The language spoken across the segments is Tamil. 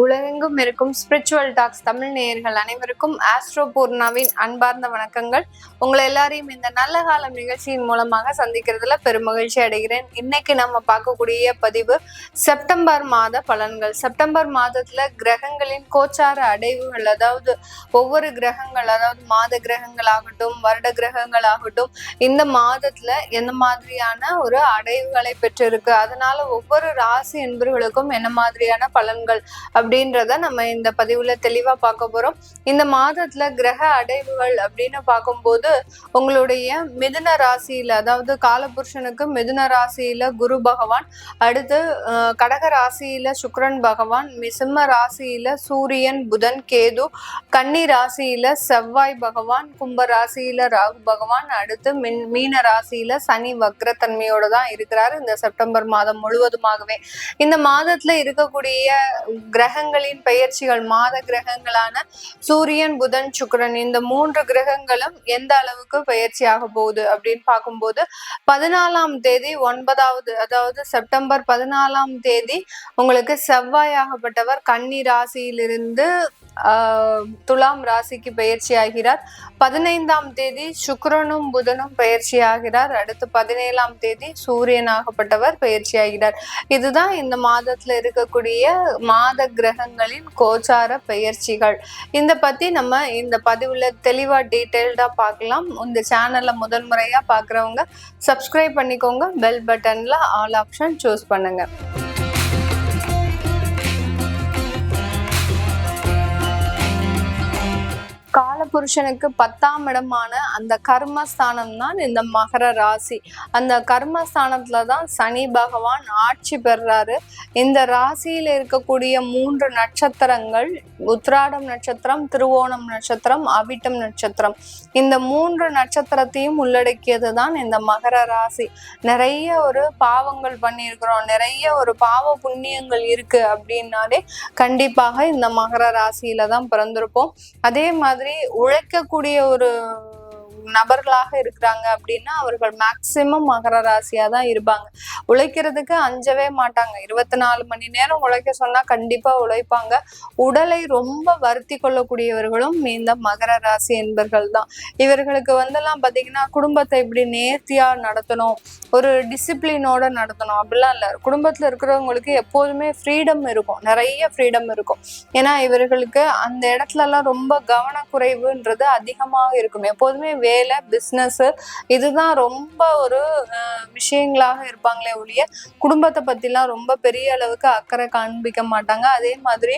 por உலகெங்கும் இருக்கும் ஸ்பிரிச்சுவல் டாக்ஸ் தமிழ் நேயர்கள் அனைவருக்கும் ஆஸ்ட்ரோ பூர்ணாவின் அன்பார்ந்த வணக்கங்கள். உங்களை எல்லாரையும் இந்த நல்ல காலம் நிகழ்ச்சியின் மூலமாக சந்திக்கிறதுல பெருமகிழ்ச்சி அடைகிறேன். இன்னைக்கு நம்ம பார்க்கக்கூடிய பதிவு செப்டம்பர் மாத பலன்கள். செப்டம்பர் மாதத்துல கிரகங்களின் கோச்சார அடைவுகள் அதாவது ஒவ்வொரு கிரகங்கள் அதாவது மாத கிரகங்கள் ஆகட்டும் வருட கிரகங்கள் ஆகட்டும் இந்த மாதத்துல எந்த மாதிரியான ஒரு அடைவுகளை பெற்றிருக்கு? அதனால ஒவ்வொரு ராசி என்பவர்களுக்கும் என்ன மாதிரியான பலன்கள்? அப்படின்னு அப்படின்றத நம்ம இந்த பதிவுல தெளிவா பார்க்க போறோம். இந்த மாதத்துல கிரக அடைவுகள் அப்படின்னு பார்க்கும்போது உங்களுடைய மிதுன ராசியில அதாவது காலபுருஷனுக்கு மிதுன ராசியில குரு பகவான் அடுத்து கடக ராசியில சுக்கிரன் பகவான் மிசிம்ம ராசியில சூரியன் புதன் கேது கன்னி ராசியில செவ்வாய் பகவான் கும்ப ராசியில ராகு பகவான் அடுத்து மின் மீன ராசியில சனி வக்ரத்தன்மையோட தான் இருக்கிறார் இந்த செப்டம்பர் மாதம் முழுவதுமாகவே. இந்த மாதத்துல இருக்கக்கூடிய கிரகங்கள் கிரகங்களின் பெயர்ச்சிகள் மாத கிரகங்களான சூரியன் புதன் சுக்கிரன் இந்த மூன்று கிரகங்களும் எந்த அளவுக்கு பயிற்சி ஆக போகுது அப்படின்னு பார்க்கும்போது பதினாலாம் தேதி ஒன்பதாவது அதாவது செப்டம்பர் பதினாலாம் தேதி உங்களுக்கு செவ்வாயாகப்பட்டவர் கன்னி ராசியிலிருந்து ஆஹ், துலாம் ராசிக்கு பயிற்சி ஆகிறார் பதினைந்தாம் தேதி சுக்கிரனும் புதனும் பயிற்சி ஆகிறார் அடுத்து பதினேழாம் தேதி சூரியனாகப்பட்டவர் பயிற்சி ஆகிறார் இதுதான் இந்த மாதத்துல இருக்கக்கூடிய மாத கிரகங்களின் கோச்சார பெயர்ச்சிகள். இந்த பத்தி நம்ம இந்த பதிவுல தெளிவா டீட்டெயில்டா பார்க்கலாம். இந்த சேனல்ல முதல் முறையா பாக்குறவங்க சப்ஸ்கிரைப் பண்ணிக்கோங்க. பெல் பட்டன்ல ஆல் ஆப்ஷன் சூஸ் பண்ணுங்க. புருஷனுக்கு பத்தாம் இடமான அந்த கர்மஸ்தானம் தான் இந்த மகர ராசி. அந்த கர்மஸ்தானத்துல தான் சனி பகவான் ஆட்சி பெறாரு. இந்த ராசியில இருக்கக்கூடிய மூன்று நட்சத்திரங்கள் உத்ராடம் நட்சத்திரம் திருவோணம் நட்சத்திரம் அவிட்டம் நட்சத்திரம். இந்த மூன்று நட்சத்திரத்தையும் உள்ளடக்கியது தான் இந்த மகர ராசி. நிறைய ஒரு பாவங்கள் பண்ணியிருக்கிறோம். நிறைய ஒரு பாவ புண்ணியங்கள் இருக்கு அப்படின்னாலே கண்டிப்பாக இந்த மகர ராசியில தான் பிறந்திருப்போம். அதே மாதிரி உழைக்கக்கூடிய ஒரு நபர்களாக இருக்கிறாங்க அப்படின்னா அவர்கள் மேக்சிமம் மகர ராசியா தான் இருப்பாங்க. உழைக்கிறதுக்கு அஞ்சவே மாட்டாங்க. இருபத்தி நாலு மணி நேரம் உழைக்க சொன்னா கண்டிப்பா உழைப்பாங்க. உடலை ரொம்ப வருத்தி கொள்ளக்கூடியவர்களும் இந்த மகர ராசி என்பர்கள் தான் இவர்களுக்கு வந்தெல்லாம் பாத்தீங்கன்னா குடும்பத்தை இப்படி நேர்த்தியா நடத்தணும். ஒரு டிசிப்ளினோட நடத்தணும். அப்படிலாம் இல்லை. குடும்பத்துல இருக்கிறவங்களுக்கு எப்போதுமே ஃப்ரீடம் இருக்கும். நிறைய ஃப்ரீடம் இருக்கும். ஏன்னா இவர்களுக்கு அந்த இடத்துல எல்லாம் ரொம்ப கவனக்குறைவுன்றது அதிகமாக இருக்கும். எப்போதுமே வே வேலை பிஸ்னஸ் இதுதான் ரொம்ப ஒரு விஷயங்களாக இருப்பாங்களே ஒழிய குடும்பத்தை பத்திலாம் ரொம்ப பெரிய அளவுக்கு அக்கறை காண்பிக்க மாட்டாங்க. அதே மாதிரி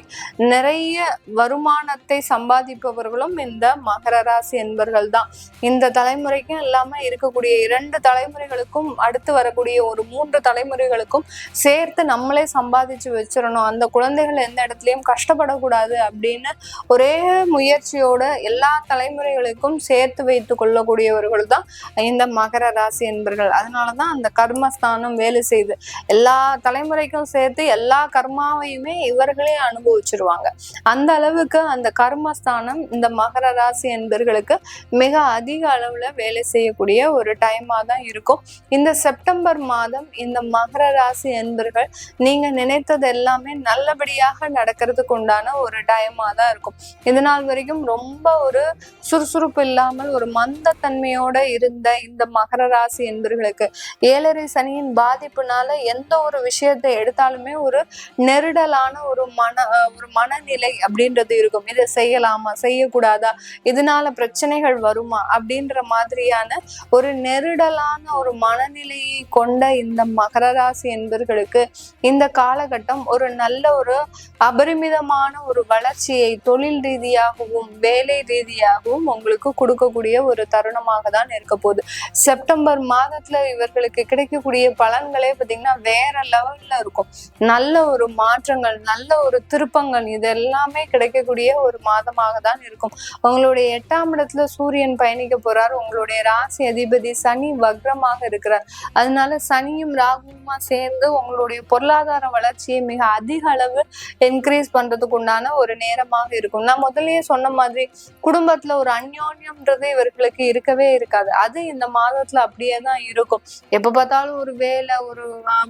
நிறைய வருமானத்தை சம்பாதிப்பவர்களும் இந்த மகர ராசி என்பர்கள் தான் இந்த தலைமுறைக்கும் இல்லாம இருக்கக்கூடிய இரண்டு தலைமுறைகளுக்கும் அடுத்து வரக்கூடிய ஒரு மூன்று தலைமுறைகளுக்கும் சேர்த்து நம்மளே சம்பாதிச்சு வச்சிடணும். அந்த குழந்தைகள் எந்த இடத்துலயும் கஷ்டப்படக்கூடாது அப்படின்னு ஒரே முயற்சியோட எல்லா தலைமுறைகளுக்கும் சேர்த்து வைத்து கொள்ளக்கூடியவர்கள் தான் இந்த மகர ராசி என்பர்கள். அதனாலதான் அந்த கர்மஸ்தானம் வேலை செய்யுது எல்லா தலைமுறைக்கும் சேர்த்து எல்லா கர்மாவையுமே இவர்களே அனுபவிச்சிருவாங்க. அந்த அளவுக்கு அந்த கர்மஸ்தானம் இந்த மகர ராசி என்பர்களுக்கு மிக அதிக அளவுல வேலை செய்யக்கூடிய ஒரு டைமா தான் இருக்கும். இந்த செப்டம்பர் மாதம் இந்த மகர ராசி என்பர்கள் நீங்க நினைத்தது எல்லாமே நல்லபடியாக நடக்கிறதுக்கு உண்டான ஒரு டைமா தான் இருக்கும். இது நாள் வரைக்கும் ரொம்ப ஒரு சுறுசுறுப்பு இல்லாமல் ஒரு மந்தத்தன்மையோட இருந்த இந்த மகர ராசி என்பர்களுக்கு ஏழரை சனியின் பாதிப்புனால எந்த ஒரு விஷயத்தை எடுத்தாலுமே ஒரு நெருடலான ஒரு மன ஒரு மனநிலை அப்படின்றது இருக்கும். இதை செய்யலாமா? செய்யக்கூடாதா? இதனால பிரச்சனைகள் வருமா? அப்படின்ற மாதிரியான ஒரு நெருடலான ஒரு மனநிலையை கொண்ட இந்த மகர ராசி என்பர்களுக்கு இந்த காலகட்டம் ஒரு நல்ல ஒரு அபரிமிதமான ஒரு வளர்ச்சியை தொழில் ரீதியாகவும் வேலை ரீதியாகவும் உங்களுக்கு கொடுக்கக்கூடிய ஒரு தருணமாக தான் இருக்க போகுது. செப்டம்பர் மாதத்துல இவர்களுக்கு கிடைக்கக்கூடிய பலன்களே பார்த்தீங்கன்னா வேற லெவல்ல இருக்கும். நல்ல ஒரு மாற்றங்கள் நல்ல ஒரு திருப்பங்கள் இது எல்லாமே கிடைக்கக்கூடிய ஒரு மாதமாக தான் இருக்கும். உங்களுடைய எட்டாம் இடத்துல சூரியன் பயணிக்க போறார். உங்களுடைய ராசி அதிபதி சனி வக்ரமாக இருக்கிறார். அதனால சனியும் ராகுமா சேர்ந்து உங்களுடைய பொருளாதார வளர்ச்சியை மிக அதிக அளவு என்கரேஜ் பண்றதுக்கு உண்டான ஒரு நேரமாக இருக்கும். நான் முதல்லயே சொன்ன மாதிரி குடும்பத்துல ஒரு அந்யோன்யம்ன்றது இவர்களுக்கு இவர்களுக்கு இருக்கவே இருக்காது. அது இந்த மாதத்துல அப்படியே தான் இருக்கும். எப்ப பார்த்தாலும் ஒரு வேலை ஒரு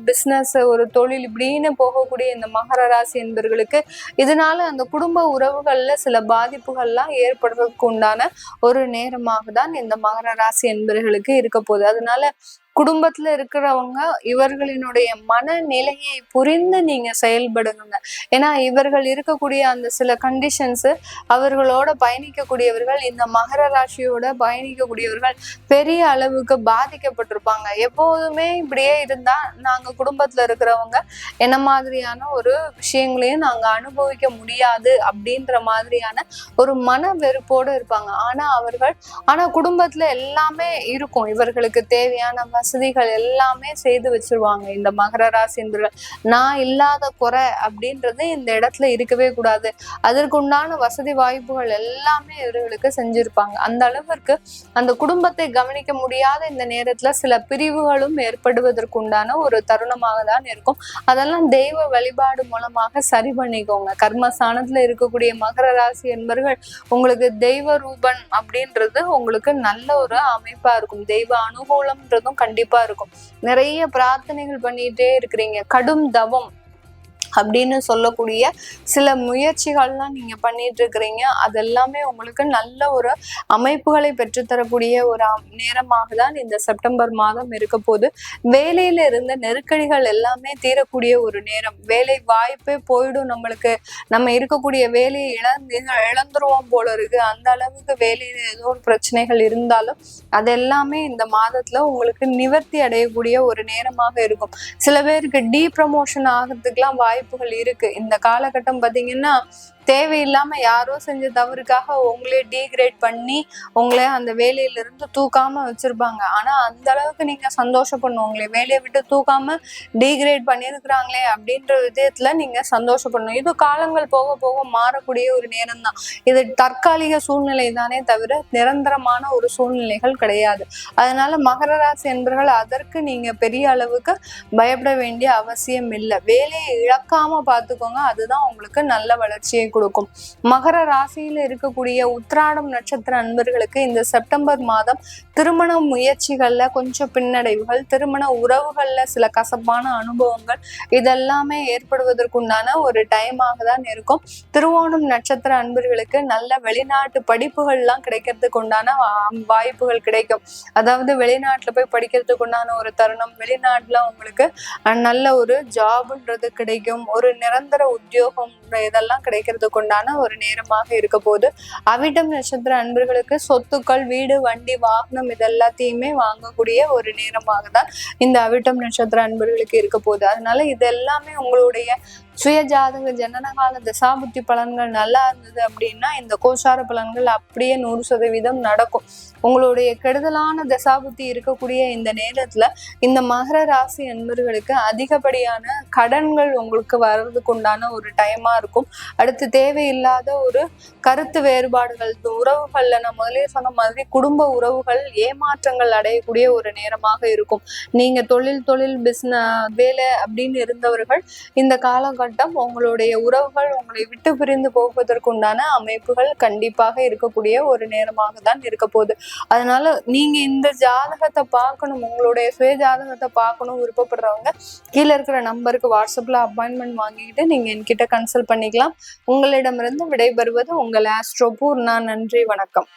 பிசினஸ் ஒரு தொழில் இப்படின்னு போகக்கூடிய இந்த மகர ராசி என்பவர்களுக்கு இதனால அந்த குடும்ப உறவுகள்ல சில பாதிப்புகள்லாம் ஏற்படுறதுக்கு உண்டான ஒரு நேரமாக தான் இந்த மகர ராசி என்பவர்களுக்கு இருக்க போகுது. அதனால குடும்பத்துல இருக்கிறவங்க இவர்களினுடைய மனநிலையை புரிந்து நீங்க செயல்படுங்க. ஏன்னா இவர்கள் இருக்கக்கூடிய அந்த சில கண்டிஷன்ஸ் அவர்களோட பயணிக்கக்கூடியவர்கள் இந்த மகர ராசியோட பயணிக்கக்கூடியவர்கள் பெரிய அளவுக்கு பாதிக்கப்பட்டிருப்பாங்க. எப்போதுமே இப்படியே இருந்தா நாங்க குடும்பத்துல இருக்கிறவங்க என்ன மாதிரியான ஒரு விஷயங்களையும் நாங்க அனுபவிக்க முடியாது அப்படின்ற மாதிரியான ஒரு மன வெறுப்போடு இருப்பாங்க. ஆனா அவர்கள் ஆனா குடும்பத்துல எல்லாமே இருக்கும். இவர்களுக்கு தேவையான வசதிகள் எல்லாமே செய்து வச்சிருவாங்க. இந்த மகர ராசி என்பவர்கள் நான் இல்லாத குறை அப்படின்றது இந்த இடத்துல இருக்கவே கூடாது. அதற்கு உண்டான வசதி வாய்ப்புகள் எல்லாமே இவர்களுக்கு செஞ்சிருப்பாங்க. அந்த அளவிற்கு அந்த குடும்பத்தை கவனிக்க முடியாத இந்த நேரத்துல சில பிரிவுகளும் ஏற்படுவதற்குண்டான ஒரு தருணமாக தான் இருக்கும். அதெல்லாம் தெய்வ வழிபாடு மூலமாக சரி பண்ணிக்கோங்க. கர்மஸ்தானத்துல இருக்கக்கூடிய மகர ராசி என்பவர்கள் உங்களுக்கு தெய்வ ரூபன் அப்படின்றது உங்களுக்கு நல்ல ஒரு அமைப்பா இருக்கும். தெய்வ அனுகூலம்ன்றதும் கண்டிப்பா இருக்கும். நிறைய பிரார்த்தனைகள் பண்ணிட்டே இருக்கிறீங்க. கடும் தவம். அப்படின்னு சொல்லக்கூடிய சில முயற்சிகள்லாம் நீங்க பண்ணிட்டு இருக்கிறீங்க அது எல்லாமே உங்களுக்கு நல்ல ஒரு அமைப்புகளை பெற்றுத்தரக்கூடிய ஒரு நேரமாக தான் இந்த செப்டம்பர் மாதம் இருக்க போது வேலையில இருந்த நெருக்கடிகள் எல்லாமே தீரக்கூடிய ஒரு நேரம். வேலை வாய்ப்பே போயிடும் நம்மளுக்கு. நம்ம இருக்கக்கூடிய வேலையை இழந்து இழந்துருவோம் போல இருக்கு. அந்த அளவுக்கு வேலையில ஏதோ ஒரு பிரச்சனைகள் இருந்தாலும் அது எல்லாமே இந்த மாதத்துல உங்களுக்கு நிவர்த்தி அடையக்கூடிய ஒரு நேரமாக இருக்கும். சில பேருக்கு டீ ப்ரமோஷன் ஆகிறதுக்கெல்லாம் வாய்ப்பு வாய்ப்புகள் இருக்கு. இந்த காலகட்டம் பாத்தீங்கன்னா தேவையில்லாம யாரோ செஞ்ச தவறுக்காக உங்களே டீக்ரேட் பண்ணி உங்களை அந்த வேலையில இருந்து தூக்காம வச்சிருப்பாங்க. ஆனா அந்த அளவுக்கு நீங்க சந்தோஷப்படணும் உங்களை வேலையை விட்டு தூக்காம டீக்ரேட் பண்ணியிருக்கிறாங்களே அப்படின்ற விதயத்தில் நீங்க சந்தோஷப்படணும். இது காலங்கள் போக போக மாறக்கூடிய ஒரு நேரம் தான் இது தற்காலிக சூழ்நிலை தானே தவிர நிரந்தரமான ஒரு சூழ்நிலைகள் கிடையாது. அதனால மகர ராசி என்பர்கள் அதற்கு நீங்க பெரிய அளவுக்கு பயப்பட வேண்டிய அவசியம் இல்லை. வேலையை இழக்காம பார்த்துக்கோங்க. அதுதான் உங்களுக்கு நல்ல வளர்ச்சியை கொடுக்கும். மகர ராசியில் இருக்கக்கூடிய உத்ராடம் நட்சத்திர அன்பர்களுக்கு இந்த செப்டம்பர் மாதம் திருமண முயற்சிகள்ல கொஞ்சம் பின்னடைவுகள் திருமண உறவுகள்ல சில கசப்பான அனுபவங்கள் இதெல்லாமே ஏற்படுவதற்குண்டான ஒரு டைமாக தான் இருக்கும். திருவோணம் நட்சத்திர அன்பர்களுக்கு நல்ல வெளிநாட்டு படிப்புகள்லாம் கிடைக்கிறதுக்கு உண்டான வாய்ப்புகள் கிடைக்கும். அதாவது வெளிநாட்டுல போய் படிக்கிறதுக்கு உண்டான ஒரு தருணம் வெளிநாட்டுல உங்களுக்கு நல்ல ஒரு ஜாப்ன்றது கிடைக்கும். ஒரு நிரந்தர உத்தியோகம் இதெல்லாம் கிடைக்கிறது செய்வதற்கு உண்டான ஒரு நேரமாக இருக்க போது அவிட்டம் நட்சத்திர அன்பர்களுக்கு சொத்துக்கள் வீடு வண்டி வாகனம் இதெல்லாத்தையுமே வாங்கக்கூடிய ஒரு நேரமாக தான் இந்த அவிட்டம் நட்சத்திர அன்பர்களுக்கு இருக்க போகுது அதனால இது எல்லாமே உங்களுடைய சுய ஜாதக ஜனனகால தசாபுத்தி பலன்கள் நல்லா இருந்தது அப்படின்னா இந்த கோசார பலன்கள் அப்படியே நூறு சதவீதம் நடக்கும். உங்களுடைய கெடுதலான தசாபுத்தி இருக்கக்கூடிய இந்த நேரத்துல இந்த மகர ராசி அன்பர்களுக்கு அதிகப்படியான கடன்கள் உங்களுக்கு வர்றதுக்கு உண்டான ஒரு டைமா இருக்கும். அடுத்து தேவையில்லாத ஒரு கருத்து வேறுபாடுகள் உறவுகள்ல நான் முதலே சொன்ன மாதிரி குடும்ப உறவுகள் ஏமாற்றங்கள் அடையக்கூடிய ஒரு நேரமாக இருக்கும். நீங்க தொழில் தொழில் பிஸ்ன வேலை அப்படின்னு இருந்தவர்கள் இந்த காலம் காலகட்டம் உங்களுடைய உறவுகள் உங்களை விட்டு பிரிந்து போவதற்குண்டான அமைப்புகள் கண்டிப்பாக இருக்கக்கூடிய ஒரு நேரமாக தான் இருக்க போகுது. அதனால நீங்க இந்த ஜாதகத்தை பார்க்கணும் உங்களுடைய சுய ஜாதகத்தை பார்க்கணும் விருப்பப்படுறவங்க கீழே இருக்கிற நம்பருக்கு வாட்ஸ்அப்ல அப்பாயின்மெண்ட் வாங்கிக்கிட்டு நீங்க என்கிட்ட கன்சல்ட் பண்ணிக்கலாம். உங்களிடமிருந்து விடைபெறுவது உங்கள் ஆஸ்ட்ரோபூர் நான் நன்றி வணக்கம்.